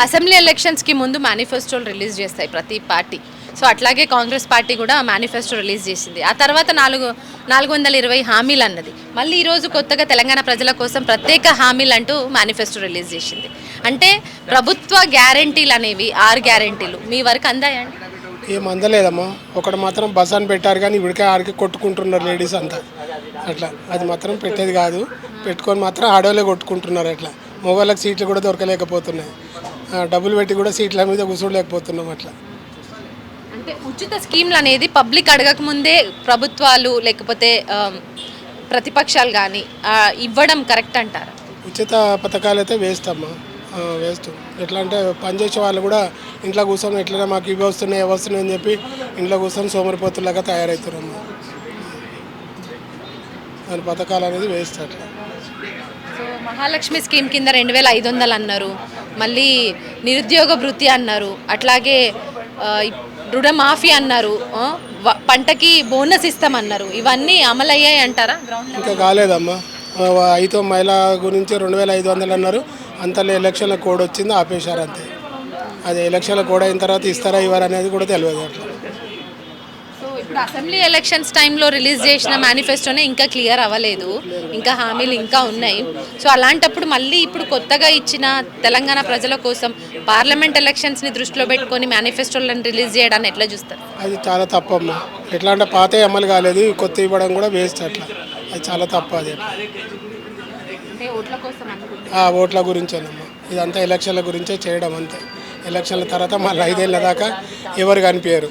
Assembly ఎలక్షన్స్కి ముందు మేనిఫెస్టోలు release చేస్తాయి ప్రతి పార్టీ. సో అట్లాగే కాంగ్రెస్ పార్టీ కూడా మేనిఫెస్టో రిలీజ్ చేసింది. ఆ తర్వాత నాలుగు నాలుగు వందల ఇరవై హామీలు అన్నది. మళ్ళీ ఈరోజు కొత్తగా తెలంగాణ ప్రజల కోసం ప్రత్యేక హామీలు అంటూ మేనిఫెస్టో రిలీజ్ చేసింది. అంటే ప్రభుత్వ గ్యారంటీలు అనేవి ఆరు గ్యారంటీలు మీ వరకు అందాయండి ఏం అందలేదమ్మా. ఒకటి మాత్రం బస్ అని పెట్టారు కానీ ఇవిడికే ఆడికి కొట్టుకుంటున్నారు లేడీస్ అంతా. అట్లా. అది మాత్రం పెట్టేది కాదు. పెట్టుకొని మాత్రం ఆడవాళ్ళే కొట్టుకుంటున్నారు అట్లా. మొగవాళ్ళకి సీట్లు కూడా దొరకలేకపోతున్నాయి. డబ్బులు పెట్టి కూడా సీట్ల మీద కూర్చోలేకపోతున్నాం అట్లా. అంటే ఉచిత స్కీమ్లు అనేది పబ్లిక్ అడగక ముందే ప్రభుత్వాలు లేకపోతే ప్రతిపక్షాలు కానీ ఇవ్వడం కరెక్ట్ అంటారు? ఉచిత పథకాలు అయితే ఆ, వేస్ట్ ఎట్లా అంటే పనిచేసే వాళ్ళు కూడా ఇంట్లో కూర్చొని ఎట్లనే మాకు ఇవి వస్తున్నాయి వస్తున్నాయి అని చెప్పి ఇంట్లో కూర్చొని సోమరిపోతులాగా తయారవుతున్నారమ్మా దాని పథకాలు అనేది వేస్ట్ అట్లా సో మహాలక్ష్మి స్కీమ్ కింద రెండు వేల ఐదు వందలు అన్నారు. మళ్ళీ నిరుద్యోగ భృతి అన్నారు. అట్లాగే రుణమాఫీ అన్నారు. పంటకి బోనస్ ఇస్తామన్నారు. ఇవన్నీ అమలయ్యాయి అంటారా? గ్రౌండ్ ఇంకా కాలేదమ్మా. అయితే మహిళ గురించి రెండు వేల ఐదు వందలు అన్నారు. అంతలో ఎలక్షన్ల కోడ్ వచ్చింది ఆపేశారు అంతే. అది ఎలక్షన్ల కోడ్ అయిన తర్వాత ఇస్తారా ఇవ్వరా అనేది కూడా తెలియదు అట్లా. ఇప్పుడు అసెంబ్లీ ఎలక్షన్స్ టైంలో రిలీజ్ చేసిన మేనిఫెస్టోనే ఇంకా క్లియర్ అవ్వలేదు. ఇంకా హామీలు ఇంకా ఉన్నాయి. సో అలాంటప్పుడు మళ్ళీ ఇప్పుడు కొత్తగా ఇచ్చిన తెలంగాణ ప్రజల కోసం పార్లమెంట్ ఎలక్షన్స్ని దృష్టిలో పెట్టుకొని మేనిఫెస్టోలను రిలీజ్ చేయడాన్ని ఎట్లా చూస్తారు? అది చాలా తప్పమ్మా ఎట్లా అంటే పాత అమలు కాలేదు కొత్త ఇవ్వడం కూడా వేస్ట్ అట్లా. అది చాలా తప్పు అది. ఓట్ల గురించేనమ్మా. ఇదంతా ఎలక్షన్ల గురించే చేయడం అంతే. ఎలక్షన్ల తర్వాత మళ్ళీ ఐదేళ్ళ దాకా ఎవరు కనిపించరు